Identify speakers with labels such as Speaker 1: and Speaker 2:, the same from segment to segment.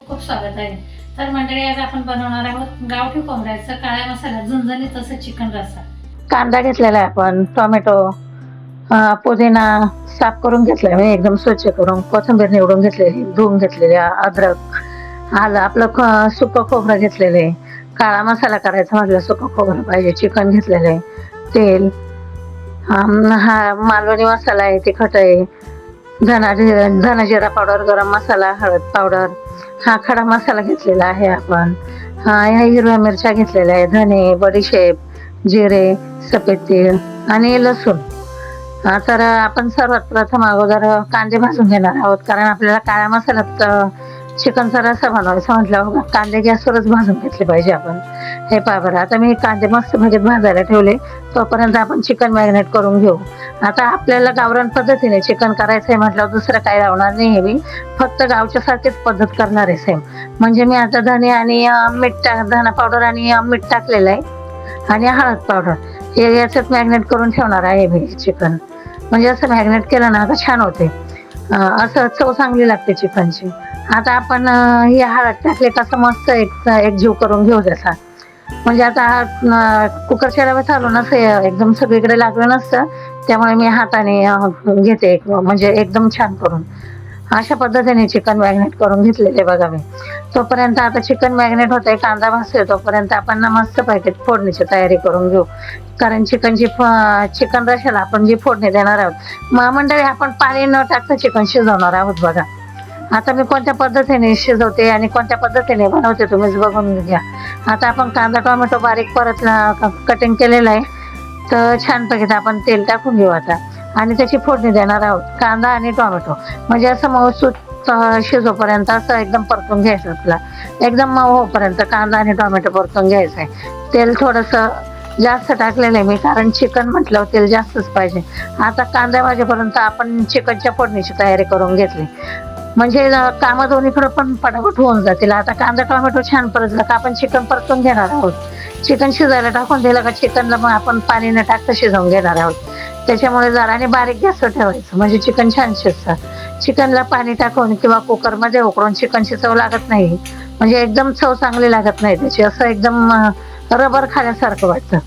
Speaker 1: खूप स्वागत आहे. तर मंडळी आज आपण बनवणार आहोत गावठी कोंबड्याचं काळ्या मसाला झुंझणी तसं चिकन रस्सा.
Speaker 2: कांदा घेतलेला आहे आपण टोमॅटो पुदिना साफ करून घेतलाय मी एकदम स्वच्छ करून. कोथिंबीर निवडून घेतलेली धुवून घेतलेली अद्रक आलं आपलं सुकं खोबरं घेतलेलं. आहे काळा मसाला करायचा म्हटलं सुकं खोबरं पाहिजे चिकन घेतलेलं आहे. तेल हा मालवणी मसाला आहे तिखट आहे. धना धना जिरा पावडर गरम मसाला हळद पावडर हा खडा मसाला घेतलेला आहे आपण. हा ह्या हिरव्या मिरच्या घेतलेल्या आहे धने बडीशेप जिरे सफेद तीळ आणि लसूण. हा, तर आपण सर्वात प्रथम अगोदर कांदे भाजून घेणार आहोत कारण आपल्याला काळ्या मसाल्यात चिकनचा रस्सा बनवायचा म्हटलं कांदे गॅसवरच भाजून घेतले पाहिजे आपण. हे पहा बरं आता मी कांदे मस्त म्हणजे भाजायला ठेवले तोपर्यंत आपण चिकन मॅरिनेट करून घेऊ. आता आपल्याला गावरान पद्धतीने चिकन करायचं आहे म्हटलं दुसरं काय लावणार नाही हे मी. फक्त गावच्या सारखीच पद्धत करणार आहे सेम म्हणजे मी आता धने आणि मीठ टाक धना पावडर आणि मीठ टाकलेलं आहे आणि हळद पावडर हे याच्यात मॅग्नेट करून ठेवणार आहे मी चिकन. म्हणजे असं मॅग्नेट केलं ना का छान होते. असं चव चांगली लागते चिकनची. आता आपण हे हळद टाकले कसं मस्त एक एक जीव करून घेऊ जसा म्हणजे आता हा कुकर शेरावर चालू नसे एकदम सगळीकडे लागलं नसतं. त्यामुळे मी हाताने घेते एक- म्हणजे एकदम छान करून. अशा पद्धतीने चिकन मॅग्नेट करून घेतलेले बघा मी. तोपर्यंत आता चिकन मॅग्नेट होतंय कांदा भासतोय तोपर्यंत आपण ना मस्त पॅकेट फोडणीची तयारी करून घेऊ. कारण चिकनची चिकन रशाला आपण जी फोडणी देणार आहोत मग मंडळी आपण पाणी न टाकता चिकन शिजवणार आहोत बघा. आता मी कोणत्या पद्धतीने शिजवते आणि कोणत्या पद्धतीने बनवते तुम्हीच बघून घ्या. आता आपण कांदा टोमॅटो बारीक परत कटिंग केलेलं आहे. तर छानपैकी आपण तेल टाकून घेऊ आता. आणि त्याची फोडणी देणार आहोत कांदा आणि टोमॅटो. म्हणजे असं मऊसूत शिजोपर्यंत असं एकदम परतून घ्यायचं आपला. एकदम मऊ होपर्यंत कांदा आणि टोमॅटो परतून घ्यायचं आहे. तेल थोडंसं जास्त टाकलेलं आहे मी कारण चिकन म्हटलं तेल जास्तच पाहिजे. आता कांदा वाजेपर्यंत आपण चिकनच्या फोडणीची तयारी करून घेतली. म्हणजे कामं दोन्हीकडे पण पटापट होऊन जातील. आता कांदा टोमॅटो छान परतला का आपण चिकन परतून घेणार आहोत. चिकन शिजायला टाकून दिलं का चिकनला मग आपण पाणी न टाकता शिजवून घेणार आहोत. त्याच्यामुळे जरा आणि बारीक गॅसवर ठेवायचं. म्हणजे चिकन छान शिजतं. चिकनला पाणी टाकून किंवा कुकरमध्ये उकळून चिकनची चव लागत नाही. म्हणजे एकदम चव चांगली लागत नाही त्याची. असं एकदम रबर खाण्यासारखं वाटतं.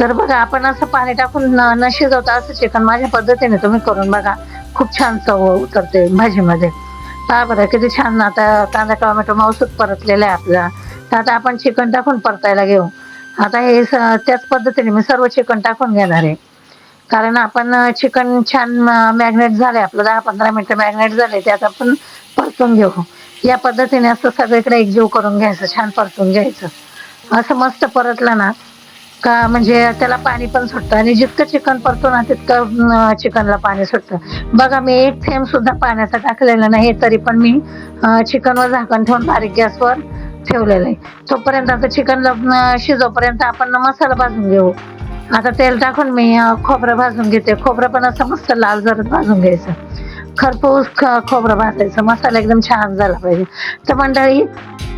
Speaker 2: तर बघा आपण असं पाणी टाकून न न शिजवता असं चिकन माझ्या पद्धतीने तुम्ही करून बघा. खूप छान चव उतरते भाजीमध्ये. पहा बरं किती छान आता कांदा टोमॅटो मावसूत परतलेला आहे आपला तर आता आपण चिकन टाकून परतायला घेऊ. आता हे स- त्याच पद्धतीने मी सर्व चिकन टाकून घेणार आहे. कारण आपण चिकन छान मॅग्नेट झाले आपलं. दहा पंधरा मिनटं मॅग्नेट झाले त्यात आपण परतून घेऊ. या पद्धतीने असं सगळीकडे एकजीव करून घ्यायचं छान परतून घ्यायचं. असं मस्त परतलं ना का म्हणजे त्याला पाणी पण सुटतं आणि जितकं चिकन परतो ना तितकं चिकनला पाणी सुटतं. बघा मी एक थेंब सुद्धा पाण्याचा टाकलेला नाही तरी पण मी चिकनवर झाकण ठेवून बारीक गॅसवर ठेवलेलं आहे. तोपर्यंत आता चिकनला शिजोपर्यंत आपण मसाला भाजून घेऊ. आता तेल टाकून मी खोबरं भाजून घेते. खोबरं पण असं मस्त लाल जरत भाजून घ्यायचं. खरपूस ख- खोबरं भाजायचं. मसाला एकदम छान झाला पाहिजे. तर मंडळी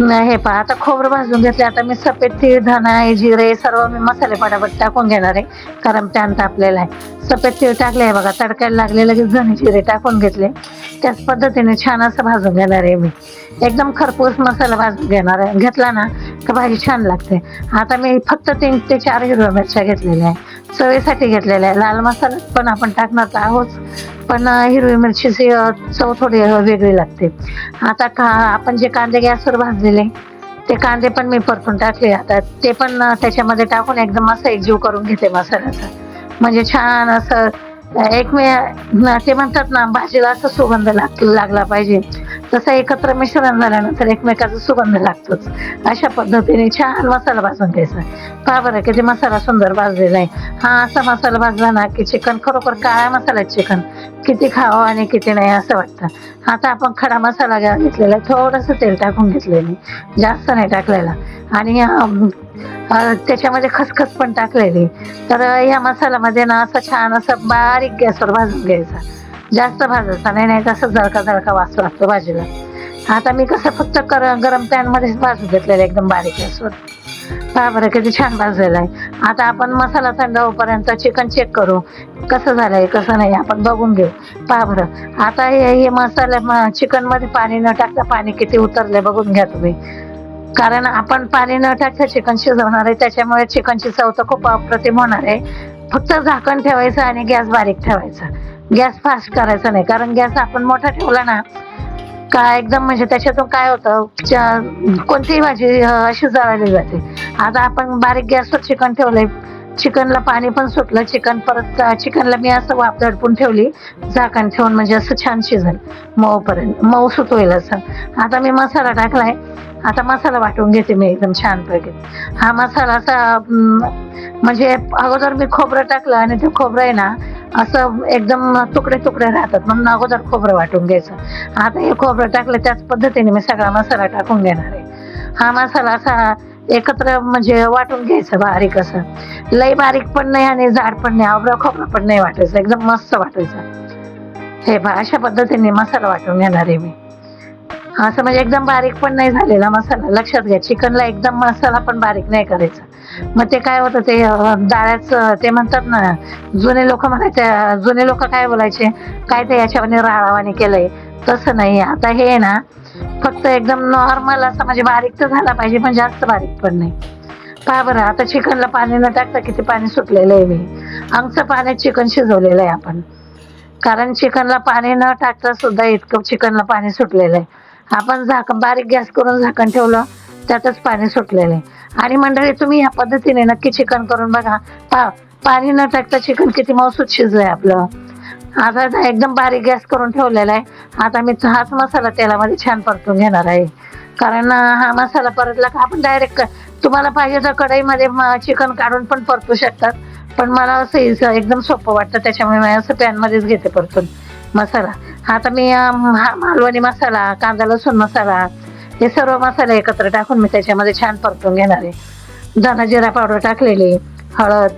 Speaker 2: हे पहा आता खोबरं भाजून घेतले. आता मी सफेद तीळ धना जिरे सर्व मी मसाले पटापट टाकून घेणार आहे. कारण पॅन तापलेला आहे. सफेद तीळ टाकले आहे बघा. तडकायला लागले लगेच धने जिरे टाकून घेतले. त्याच पद्धतीने छान असं भाजून घेणार आहे मी. एकदम खरपूस मसाला भाजून घेणार आहे. घेतला ना तर भाजी छान लागते आता मी फक्त तीन ते चार हिरव्या मिरच्या घेतलेल्या आहे. चवीसाठी घेतलेल्या आहे. लाल मसाला पण आपण टाकणार आहोत. पण हिरवी मिरचीची चव थोडी वेगळी लागते. आता का आपण जे कांदे गॅसवर भाजलेले ते कांदे पण मी परतून टाकले आता. ते पण त्याच्यामध्ये टाकून एकदम असं एकजीव करून घेते मसाल्याचा. म्हणजे छान असं एकमे ते म्हणतात ना भाजीला असं सुगंध लाग लागला पाहिजे. तसं एकत्र मिश्रण झाल्यानंतर एकमेकाचा सुगंध लागतोच. अशा पद्धतीने छान मसाला भाजून घ्यायचा. पहा बरं किती मसाला सुंदर भाजलेला आहे. हा असा मसाला भाजला ना की चिकन खरोखर काळ्या मसाला चिकन. किती खावं आणि किती नाही असं वाटतं. आता आपण खडा मसाला घ्या- घेतलेला आहे. थोडंसं तेल टाकून घेतलेलं जास्त नाही टाकलेला. आणि त्याच्यामध्ये खसखस पण टाकलेली तर या मसाल्यामध्ये ना असं छान असं बारीक गॅसवर भाजून घ्यायचा. जास्त भाजायचा. नाही नाही तसं झळका झळका वास लागतो भाजीला. आता मी कसं फक्त कर गरम पॅनमध्येच भाजून घेतलेलं एकदम बारीक गॅसवर पहा बरं किती छान भाजलेला आहे. आता आपण मसाला थंड होईपर्यंत चिकन चेक करू. कसं झालंय कसं नाही आपण बघून घेऊ. पहा बरं आता हे हे मसाला चिकनमध्ये पाणी न टाकता पाणी किती उतरलंय बघून घ्या तुम्ही. कारण आपण पाणी न टाकता चिकन शिजवणार आहे त्याच्यामुळे चिकनची चव तर खूप अप्रतिम होणार आहे. फक्त झाकण ठेवायचं आणि गॅस बारीक ठेवायचा. गॅस फास्ट करायचा नाही. कारण गॅस आपण मोठा ठेवला ना का एकदम म्हणजे त्याच्यातून काय होतं कोणतीही भाजी अशी जळाली जाते. आता आपण बारीक गॅसवर चिकन ठेवलंय. चिकनला पाणी पण सुटलं. चिकन परत चिकनला मी असं वाफ दडपून ठेवली. झाकण ठेवून म्हणजे असं छान शिजल. मऊपर्यंत. मऊ सुट होईल असं. आता मी मसाला टाकलाय. आता मसाला वाटून घेते मी एकदम छानपैकी. हा मसाला असा म्हणजे अगोदर मी खोबरं टाकलं आणि ते खोबरं आहे ना असं एकदम तुकडे तुकडे राहतात. म्हणून अगोदर खोबरं वाटून घ्यायचं. आता हे खोबरं टाकलं त्याच पद्धतीने मी सगळा मसाला टाकून घेणार आहे. हा मसाला असा एकत्र म्हणजे वाटून घ्यायचं बारीक असं. लई बारीक पण नाही आणि जाड पण नाही आवडं खोबरं पण नाही वाटायचं. एकदम मस्त वाटायचं. हे अशा पद्धतीने मसाला वाटून घेणार आहे मी. असं म्हणजे एकदम बारीक पण नाही झालेला मसाला. लक्षात घ्या चिकनला एकदम मसाला पण बारीक नाही करायचा. मग ते काय होतं ते डाळ्याचं ते म्हणतात ना जुने लोक म्हणायचे जुने लोक काय बोलायचे काय ते याच्यावाने राळावाने केलंय? तसं नाही. आता हे आहे ना फक्त एकदम नॉर्मल असं म्हणजे बारीक तर झाला पाहिजे पण जास्त बारीक पण नाही. पहा बरं आता चिकनला पाणी न टाकता किती पाणी सुटलेलं आहे मी. आमचं पाण्यात चिकन शिजवलेलं आहे आपण. कारण चिकनला पाणी न टाकता सुद्धा इतकं चिकनला पाणी सुटलेलं आहे. आपण झाकण बारीक गॅस करून झाकण ठेवलं त्यातच पाणी सुटलेलं आहे. आणि मंडळी तुम्ही ह्या पद्धतीने नक्की चिकन करून बघा. पा पाणी न टाकता चिकन किती मौसूद शिजलंय आपलं. आता एकदम बारीक गॅस करून ठेवलेला आहे. आता मी हाच मसाला तेलामध्ये छान परतून घेणार आहे. कारण हा मसाला परतला का आपण डायरेक्ट तुम्हाला पाहिजे तर कढईमध्ये चिकन काढून पण परतू शकतात. पण मला असं एकदम सोपं वाटतं त्याच्यामुळे मी असं पॅनमध्येच घेते परतून मसाला. आता मी हा मालवणी मसाला कांदा लसूण मसाला हे सर्व मसाले एकत्र टाकून मी त्याच्यामध्ये छान परतून घेणार आहे. धना जिरा पावडर टाकलेली हळद.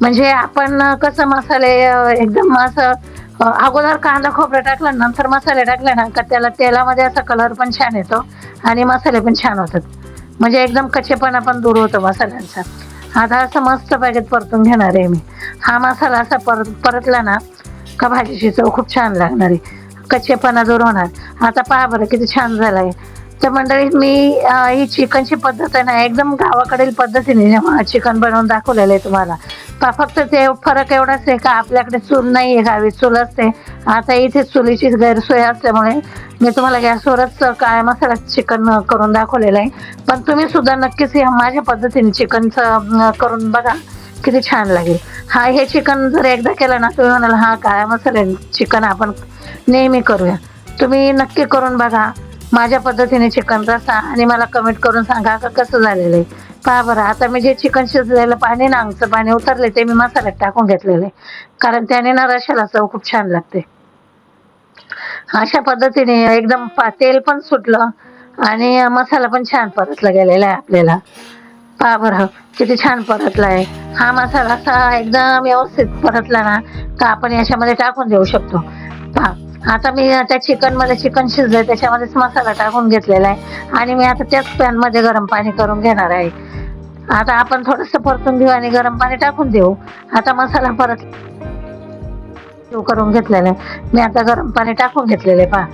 Speaker 2: म्हणजे आपण कसं मसाले एकदम असं अगोदर कांदा खोबरं टाकला नंतर मसाले टाकले ना का त्याला तेलामध्ये असा कलर पण छान येतो आणि मसाले पण छान होतात. म्हणजे एकदम कच्चेपणा पण दूर होतो मसाल्यांचा. आता असं मस्त पॅकेट परतून घेणार आहे मी. हा मसाला असा परत परतला ना का भाजीची चव खूप छान लागणार आहे. कच्चेपणा दूर होणार. आता पहा बरं किती छान झालाय. तर मंडळी मी ही चिकनची पद्धत आहे ना एकदम गावाकडील पद्धतीने चिकन बनवून दाखवलेलं आहे तुम्हाला. पा फक्त ते फरक एवढाच आहे का आपल्याकडे चूल नाही आहे गावी चूल असते. आता इथे चुलीची गैरसोय असल्यामुळे मी तुम्हाला गॅसवरच काय मसाला चिकन करून दाखवलेलं आहे. पण तुम्ही सुद्धा नक्कीच माझ्या पद्धतीने चिकनचं करून बघा. किती छान लागेल. हा हे चिकन जर एकदा केलं ना तुम्ही म्हणाल हा काळ्या मसाले चिकन आपण नेहमी करूया. तुम्ही नक्की करून बघा माझ्या पद्धतीने चिकन रसा आणि मला कमेंट करून सांगा का कसं झालेलं आहे. पहा बरं आता मी जे चिकन शिजलेलं पाणी ना आमचं पाणी उतरले ते मी मसाल्यात टाकून घेतलेलं. आहे कारण त्याने ना रशाला चव खूप छान लागते. अशा पद्धतीने एकदम तेल पण सुटलं आणि मसाला पण छान परतला गेलेला आहे आपल्याला. पहा बरं किती छान परतलाय. हा मसाला असा एकदम व्यवस्थित परतला ना का आपण याच्यामध्ये टाकून देऊ शकतो. पहा आता मी त्या चिकनमध्ये चिकन शिजलंय त्याच्यामध्येच मसाला टाकून घेतलेला आहे. आणि मी आता त्याच पॅनमध्ये गरम पाणी करून घेणार आहे. आता आपण थोडस परतून घेऊ आणि गरम पाणी टाकून देऊ. आता मसाला परत करून घेतलेला. आहे मी आता गरम पाणी टाकून घेतलेलं आहे पहा.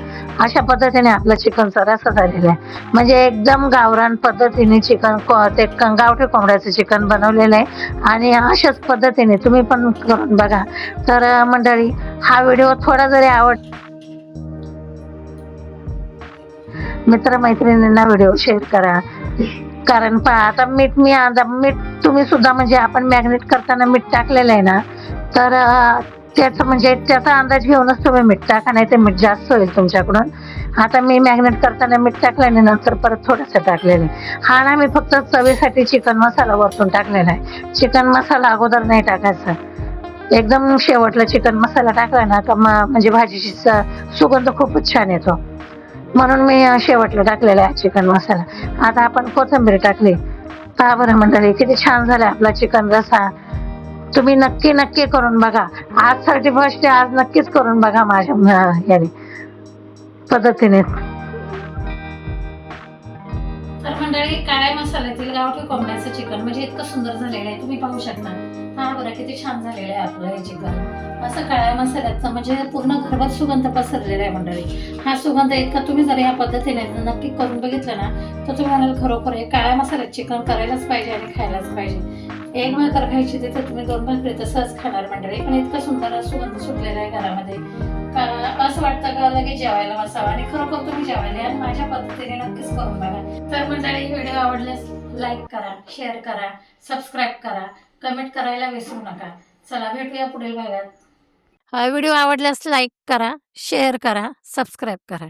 Speaker 2: अशा पद्धतीने आपला चिकनचा रस्सा झालेला आहे. म्हणजे एकदम गावरान पद्धतीने चिकन ते गावठे गावठी कोंबड्याचं चिकन बनवलेलं आहे. आणि अशाच पद्धतीने तुम्ही पण करून बघा. तर मंडळी हा व्हिडिओ थोडा जरी आवड मित्रमैत्रिणींना व्हिडिओ शेअर करा. कारण पहा आता मीठ मी आता मीठ तुम्ही सुद्धा म्हणजे आपण मॅग्नेट करताना मीठ टाकलेलं आहे ना तर त्याचं म्हणजे त्याचा अंदाज घेऊनच तुम्ही मीठ टाका नाही ते मीठ जास्त होईल तुमच्याकडून. आता मी मॅग्नेट करताना मीठ टाकल्याने नंतर परत थोडंसं टाकलेलं आहे. हा ना मी फक्त चवीसाठी चिकन मसाला वरतून टाकलेला आहे. चिकन मसाला अगोदर नाही टाकायचा. एकदम शेवटला चिकन मसाला टाकला ना का म्हणजे भाजीची सुगंध खूपच छान येतो. म्हणून मी शेवटला टाकलेला आहे चिकन मसाला. आता आपण कोथिंबीर टाकली. का बरं मंडळी किती छान झालं आपला चिकन रसा. तुम्ही नक्की नक्की करून बघा. आज थर्टी फर्स्ट आज नक्कीच करून बघा माझ्या याने. पद्धतीने.
Speaker 1: तर मंडळी काळ्या मसाल्यातील गावठी कोंबड्याचं चिकन म्हणजे इतकं सुंदर झालेलं आहे. तुम्ही पाहू शकता. हा बरं किती छान झालेलं आहे आपलं हे चिकन. असं काळ्या मसाल्याचं म्हणजे पूर्ण घरभर सुगंध पसरलेला आहे मंडळी. हा सुगंध इतका तुम्ही जर या पद्धतीने नक्की करून बघितलं ना तर तुम्ही म्हणाल खरोखर हे काळ्या मसाल्यात चिकन करायलाच पाहिजे आणि खायलाच पाहिजे. एक भाकर खायची तिथे तुम्ही दोन भाकरी तसंच खाणार मंडळी. पण इतका सुंदर सुगंध सुटलेला आहे घरामध्ये. का- असं वाटतं का लगेच जेवायला बसावं? आणि खरोखर तुम्ही जेवायला आणि माझ्या पद्धतीने नक्कीच करून बघा. तर मंडळी व्हिडिओ आवडल्यास लाईक करा शेअर करा सबस्क्राईब करा. कमेंट करायला विसरू नका. चला भेटूया पुढील भागात.
Speaker 3: हा व्हिडिओ आवडल्यास लाईक करा शेअर करा सबस्क्राईब करा.